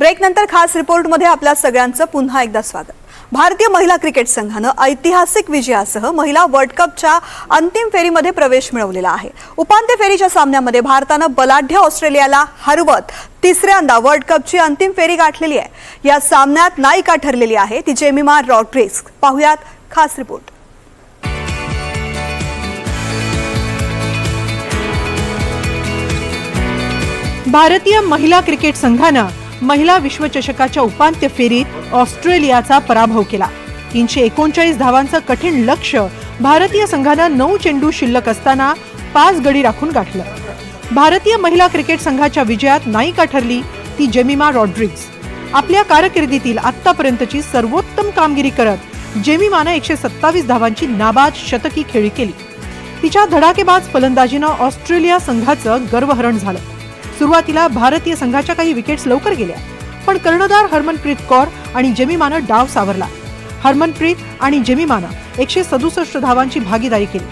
Break नंतर खास रिपोर्टमध्ये आपल्या सगळ्यांचं पुन्हा एकदा स्वागत. भारतीय महिला क्रिकेट संघानं ऐतिहासिक विजयासह महिला वर्ल्ड कपच्या अंतिम फेरीमध्ये प्रवेश मिळवलेला आहे. उपांत्य फेरीच्या सामन्यामध्ये भारतानं बलाढ्य ऑस्ट्रेलियाला हरवत तिसऱ्यांदा वर्ल्ड कपची अंतिम फेरी गाठलेली आहे. या सामन्यात नायिका ठरलेली आहे ती जेमिमा रॉड्रिक्स पाहुयात खास रिपोर्ट. भारतीय महिला क्रिकेट संघानं महिला विश्वचषकाच्या उपांत्य फेरीत ऑस्ट्रेलियाचा पराभव केला. तीनशे एकोणचाळीस धावांचं कठीण लक्ष भारतीय संघानं नऊ चेंडू शिल्लक असताना पाच गडी राखून गाठलं. भारतीय महिला क्रिकेट संघाच्या विजयात नायिका ठरली ती जेमिमा रॉड्रिग्स आपल्या कारकिर्दीतील आतापर्यंतची सर्वोत्तम कामगिरी करत जेमिमानं एकशे सत्तावीस धावांची नाबाद शतकी खेळी केली. तिच्या धडाकेबाज फलंदाजीनं ऑस्ट्रेलिया संघाचं गर्वहरण झालं. सुरुवातीला भारतीय संघाच्या काही विकेट्स लवकर गेल्या पण कर्णधार हरमनप्रीत कौर आणि जेमिमानं डाव सावरला. हरमनप्रीत आणि जेमिमानं एकशे सदुसष्ट धावांची भागीदारी केली.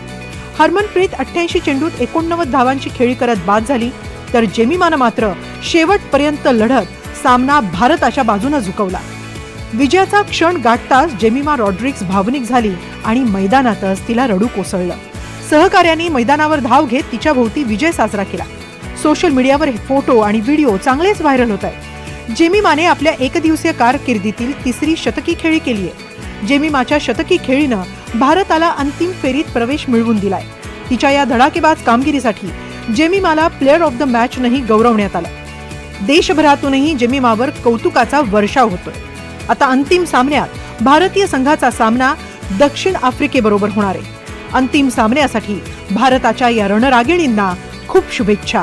हरमनप्रीत अठ्ठ्याऐंशी चेंडूत एकोणनव्वद धावांची खेळी करत बाद झाली तर जेमिमानं मात्र शेवटपर्यंत लढत सामना भारताच्या बाजूनं झुकवला. विजयाचा क्षण गाठताच जेमिमा रॉड्रिक्स भावनिक झाली आणि मैदानातच तिला रडू कोसळलं. सहकार्यांनी मैदानावर धाव घेत तिच्या भोवती विजय साजरा केला. सोशल मीडियावर हे फोटो आणि व्हिडिओ चांगलेच व्हायरल होत आहेत. जेमिमाने आपल्या एकदिवसीय कारकिर्दीतील तिसरी शतकी खेळी केली आहे. जेमिमाच्या शतकी खेळीनं भारताला अंतिम फेरीत प्रवेश मिळवून दिलाय. तिच्या या धडाकेबाज कामगिरीसाठी जेमिमाला प्लेअर ऑफ द मॅचनंही गौरवण्यात आलं. देशभरातूनही जेमिमावर कौतुकाचा वर्षाव होतोय. आता अंतिम सामन्यात भारतीय संघाचा सामना दक्षिण आफ्रिकेबरोबर होणार आहे. अंतिम सामन्यासाठी भारताच्या या रणरागिणींना खूप शुभेच्छा.